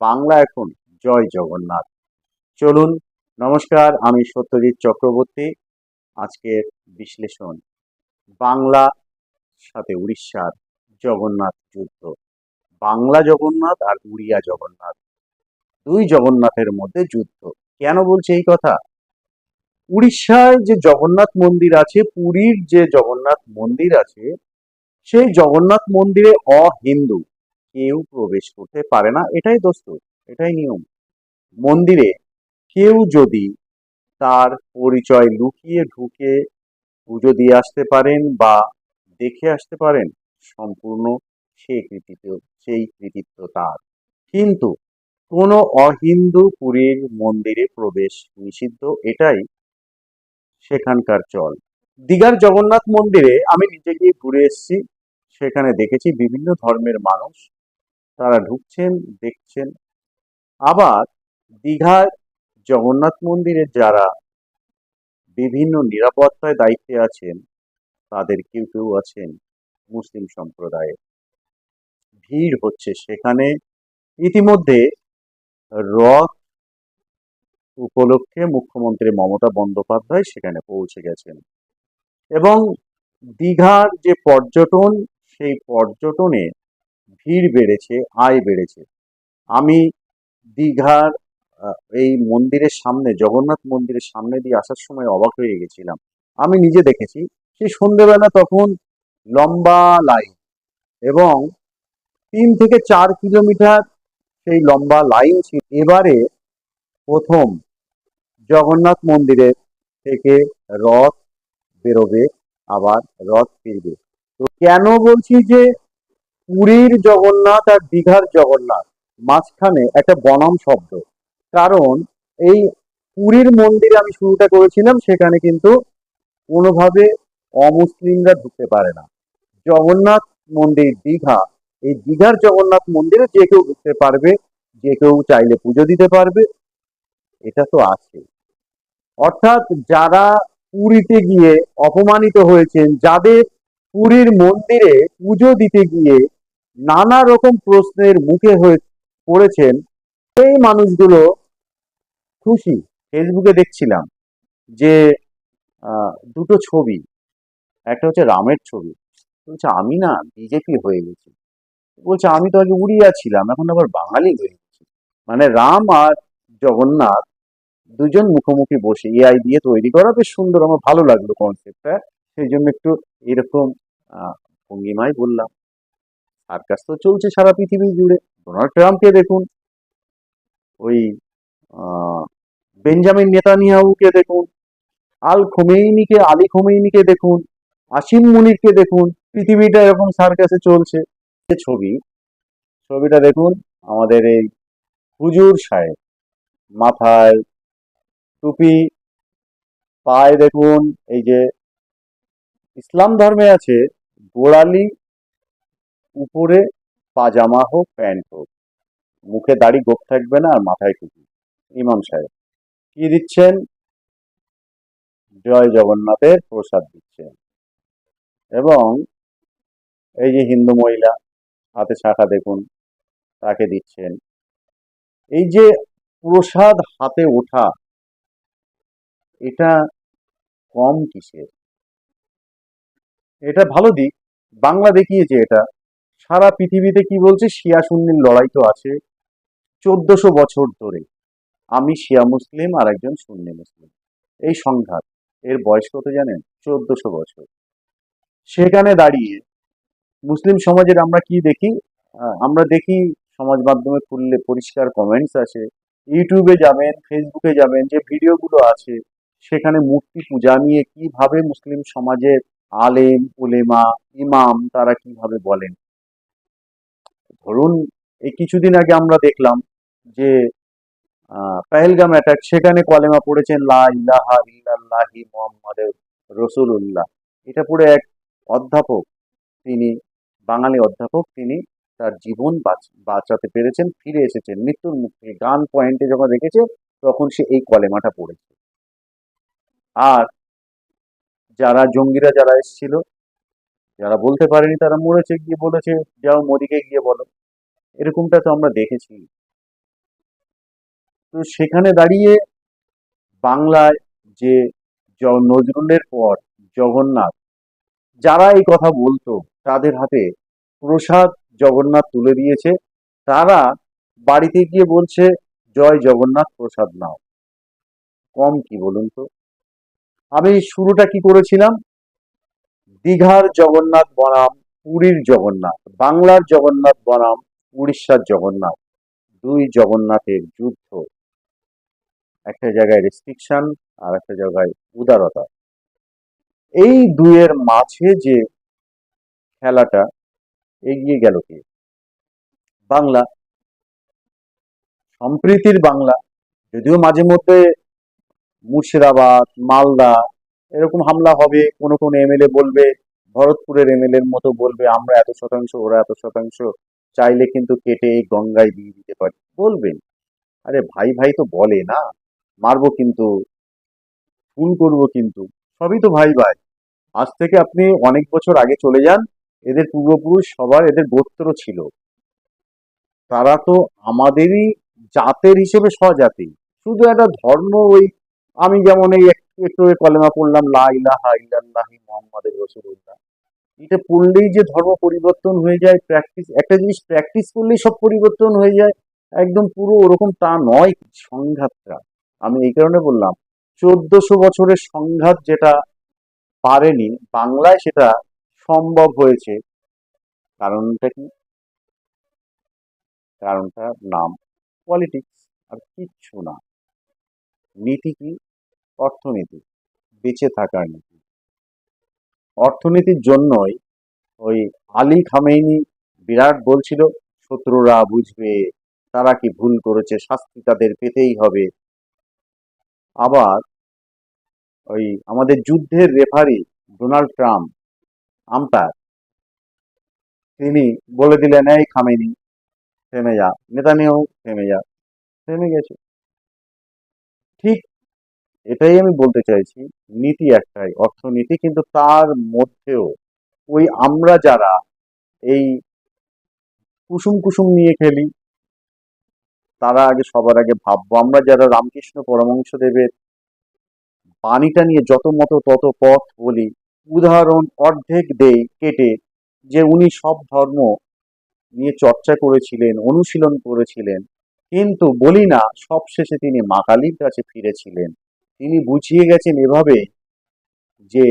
বাংলা এখন জয় জগন্নাথ। চলুন, নমস্কার, আমি সত্যজিৎ চক্রবর্তী। আজকের বিশ্লেষণ, বাংলা সাথে উড়িষ্যার জগন্নাথ যুদ্ধ। বাংলা জগন্নাথ আর উড়িয়া জগন্নাথ। দুই জগন্নাথের মধ্যে যুদ্ধ। কেন বলছে এই কথা? উড়িষ্যায় যে জগন্নাথ মন্দির আছে, পুরীর যে জগন্নাথ মন্দির আছে, সেই জগন্নাথ মন্দিরে অহিন্দু। কেউ প্রবেশ করতে পারে না। এটাই দোস্ত, এটাই নিয়ম। মন্দিরে কেউ যদি তার পরিচয় লুকিয়ে ঢুকে পুজো দিয়ে আসতে পারেন বা দেখে আসতে পারেন, সম্পূর্ণ সে কৃতিত্ব, সেই কৃতিত্ব তার। কিন্তু কোনো অহিন্দু পুরীর মন্দিরে প্রবেশ নিষিদ্ধ, এটাই সেখানকার চল। দীঘার জগন্নাথ মন্দিরে আমি নিজে গিয়ে ঘুরে এসেছি, সেখানে দেখেছি বিভিন্ন ধর্মের মানুষ তারা ঢুকছেন, দেখছেন। আবার দীঘার জগন্নাথ মন্দিরে যারা বিভিন্ন নিরাপত্তায় দায়িত্বে আছেন, তাদের কেউ কেউ আছেন মুসলিম সম্প্রদায়ের। ভিড় হচ্ছে সেখানে। ইতিমধ্যে রথ উপলক্ষে মুখ্যমন্ত্রী মমতা বন্দ্যোপাধ্যায় সেখানে পৌঁছে গেছেন। এবং দীঘার যে পর্যটন, সেই পর্যটনে ভিড় বেড়েছে, আয় বেড়েছে। আমি দীঘার এই মন্দিরের সামনে, জগন্নাথ মন্দিরের সামনে দিয়ে আসার সময় অবাক হয়ে গেছিলাম। আমি নিজে দেখেছি, সেই সন্ধেবেলা তখন লম্বা লাইন এবং তিন থেকে চার কিলোমিটার সেই লম্বা লাইন ছিল। এবারে প্রথম জগন্নাথ মন্দিরের থেকে রথ বেরোবে, আবার রথ ফিরবে। তো কেন বলছি যে পুরীর জগন্নাথ আর দীঘার জগন্নাথ। মাঝখানে একটা বনাম শব্দ। কারণ এই পুরীর মন্দিরে আমি শুরুটা করেছিলাম, সেখানে কিন্তু কোনোভাবে অমুসলিমরা ঢুকতে পারে না। জগন্নাথ মন্দির, দীঘা। এই দীঘার জগন্নাথ মন্দিরে যে কেউ ঢুকতে পারবে, যে কেউ চাইলে পুজো দিতে পারবে, এটা তো আছে। অর্থাৎ যারা পুরীতে গিয়ে অপমানিত হয়েছেন, যাদের পুরীর মন্দিরে পুজো দিতে গিয়ে নানা রকম প্রশ্নের মুখে হয়ে পড়েছেন সেই মানুষগুলো খুশি। ফেসবুকে দেখছিলাম যে দুটো ছবি। একটা হচ্ছে রামের ছবি। বলছে আমি না বিজেপি হয়ে গেছি। বলছে আমি তো আগে উড়িয়া ছিলাম এখন আবার বাঙালি হয়ে গেছি। মানে রাম আর জগন্নাথ দুজন মুখোমুখি বসে এআই দিয়ে তৈরি করা বেশ সুন্দর। আমার ভালো লাগল কনসেপ্টটা সেই জন্য একটু এরকম আহ, ভঙ্গিমায় বললাম। সার্কাস তো চলছে সারা পৃথিবী জুড়ে। ডোনাল্ড ট্রাম্পকে দেখুন, ওই বেঞ্জামিন নেতানিয়াহুকে দেখুন, আল খোমেইনিকে, আলী খোমেইনিকে দেখুন, আসিম মুনিরকে দেখুন, পৃথিবীটা এরকম সার্কাসে চলছে। ছবি, ছবিটা দেখুন, আমাদের এই হুজুর সাহেব, মাথায় টুপি, পায়ে দেখুন, এই যে ইসলাম ধর্মে আছে, গোড়ালি উপরে পাজামা হোক, প্যান্ট হোক, মুখে দাড়ি গোপ থাকবে না আর মাথায় টুপি। ইমাম সাহেব, কি দিচ্ছেন? জয় জগন্নাথের প্রসাদ দিচ্ছেন। এবং এই যে হিন্দু মহিলা, হাতে শাখা দেখুন, তাকে দিচ্ছেন। এই যে প্রসাদ হাতে ওঠা, এটা কম কিসের? এটা ভালো দিক। বাংলা দেখিয়েছে এটা। সারা পৃথিবীতে কি বলছে? শিয়া সুন্নির লড়াই তো আছে। চোদ্দশো বছর ধরে আমি শিয়া মুসলিম আর একজন সুন্নি মুসলিম। এই সংঘাত, এর বয়স কত জানেন? চোদ্দশো বছর। সেখানে দাঁড়িয়ে মুসলিম সমাজের আমরা কি দেখি? আমরা দেখি সমাজ মাধ্যমে খুললে পরিষ্কার কমেন্টস আছে ইউটিউবে যাবেন ফেসবুকে যাবেন, যে ভিডিওগুলো আছে, সেখানে মূর্তি পূজা নিয়ে কীভাবে মুসলিম সমাজের আলেম, উলেমা, ইমাম তারা কীভাবে বলেন? ধরুন, এই কিছুদিন আগে আমরা দেখলাম যে পেহেলগাম অ্যাটাক সেখানে কলেমা পড়েছেন, লা ইলাহা ইল্লাল্লাহি মুহাম্মাদুর এটা পড়ে এক অধ্যাপক তিনি, বাঙালি অধ্যাপক তিনি তার জীবন বাঁচাতে পেরেছেন, ফিরে এসেছেন। মৃত্যুর মুখ গান পয়েন্টে যখন রেখেছে, তখন সে এই কলেমাটা পড়েছে। আর যারা জঙ্গিরা যারা এসেছিল যারা বলতে পারেনি তারা মরেছে গিয়ে বলেছে, যাও মোদিকে গিয়ে বলো। এরকমটা তো আমরা দেখেছি। তো সেখানে দাঁড়িয়ে বাংলায় যে নজরুলের পর জগন্নাথ, যারা এই কথা বলতো, তাদের হাতে প্রসাদ জগন্নাথ তুলে দিয়েছে। তারা বাড়িতে গিয়ে বলছে, জয় জগন্নাথ, প্রসাদ নাও। কম কি বলুন তো? আমি শুরুটা কি করেছিলাম? দীঘার জগন্নাথ বনাম, পুরীর জগন্নাথ, বাংলার জগন্নাথ বনাম, উড়িষ্যার জগন্নাথ। দুই জগন্নাথের যুদ্ধ। একটা জায়গায় রেস্ট্রিকশন আর একটা জায়গায় উদারতা। এই দুয়ের মাঝে যে খেলাটা এগিয়ে গেল কে? বাংলা। সম্প্রীতির বাংলা। যদিও মাঝে মধ্যে মুর্শিদাবাদ, মালদা এরকম হামলা হবে, কোনো কোনো এমএলএ বলবে, ভরতপুরের এমএলএ এর মতো বলবে, আমরা এত শতাংশ, ওরা এত শতাংশ চাইলে কিন্তু কেটে গঙ্গায় দিয়ে দিতে পারি। বলবেন আরে ভাই ভাই তো বলে না। মারবো কিন্তু, খুন করব কিন্তু। সবই তো ভাই ভাই। আজ থেকে আপনি অনেক বছর আগে চলে যান, এদের পূর্বপুরুষ সবার এদের গোত্র ছিল। তারা তো আমাদেরই জাতের হিসেবে স্বজাতি। শুধু একটা ধর্ম ওই, আমি যেমন এই একটু কলেমা পড়লাম, লা ইলাহা ইল্লাল্লাহি মুহাম্মাদুর রাসূলুল্লাহ। এটা পড়লেই যে ধর্ম পরিবর্তন হয়ে যায় প্র্যাকটিস একটা জিনিস প্র্যাকটিস করলেই সব পরিবর্তন হয়ে যায়। একদম পুরো ওরকম তা নয়, সংঘাতটা। আমি এই কারণে বললাম, চোদ্দশো বছরের সংঘাত যেটা পারেনি, বাংলায় সেটা সম্ভব হয়েছে। কারণটা কি? কারণটার নাম পলিটিক্স আর কিচ্ছু না। নীতি কি? অর্থনীতি, বেঁচে থাকার নীতি। অর্থনীতির জন্যই ওই আলী খামেইনি বিরাট বলছিল, শত্রুরা বুঝবে, তারা কি ভুল করেছে, শাস্তি তাদের পেতেই হবে। আবার ওই আমাদের যুদ্ধের রেফারি ডোনাল্ড ট্রাম্প, আম্পায়ার, তিনি বলে দিলেন, এই খামেনি থেমে যা। নেতানিয়াহু, থেমে যা। থেমে গেছে। ঠিক এটাই আমি বলতে চাইছি, নীতি একটাই, অর্থনীতি কিন্তু তার মধ্যেও ওই আমরা যারা এই কুসুম কুসুম নিয়ে খেলি, তারা আগে সবার আগে ভাববো। আমরা যারা রামকৃষ্ণ পরমংশ দেবের বাণীটা নিয়ে যত মতো তত পথ বলি, উদাহরণ অর্ধেক দেই কেটে যে উনি সব ধর্ম নিয়ে চর্চা করেছিলেন, অনুশীলন করেছিলেন, কিন্তু বলি না, সবশেষে তিনি মা কালীর কাছে ফিরেছিলেন। তিনি বুঝিয়ে গেছেন এভাবে যে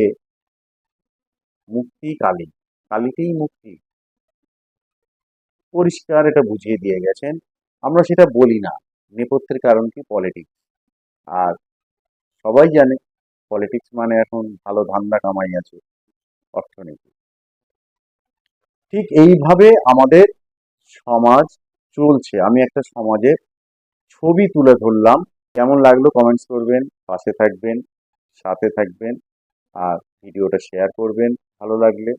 মুক্তি কালী, কালীতেই মুক্তি। পরিষ্কার এটা বুঝিয়ে দিয়ে গেছেন। আমরা সেটা বলি না। নেপথ্যের কারণ কি? পলিটিক্স আর সবাই জানে পলিটিক্স মানে এখন ভালো ধান্দা কামাই আছে অর্থনীতি। ঠিক এইভাবে আমাদের সমাজ চলছে। আমি একটা সমাজের ছবি তুলে ধরলাম। কেমন লাগল কমেন্টস করবেন, পাশে থাকবেন, সাথে থাকবেন, আর ভিডিওটা শেয়ার করবেন, ভালো লাগলে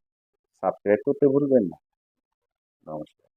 সাবস্ক্রাইব করতে ভুলবেন না। নমস্কার।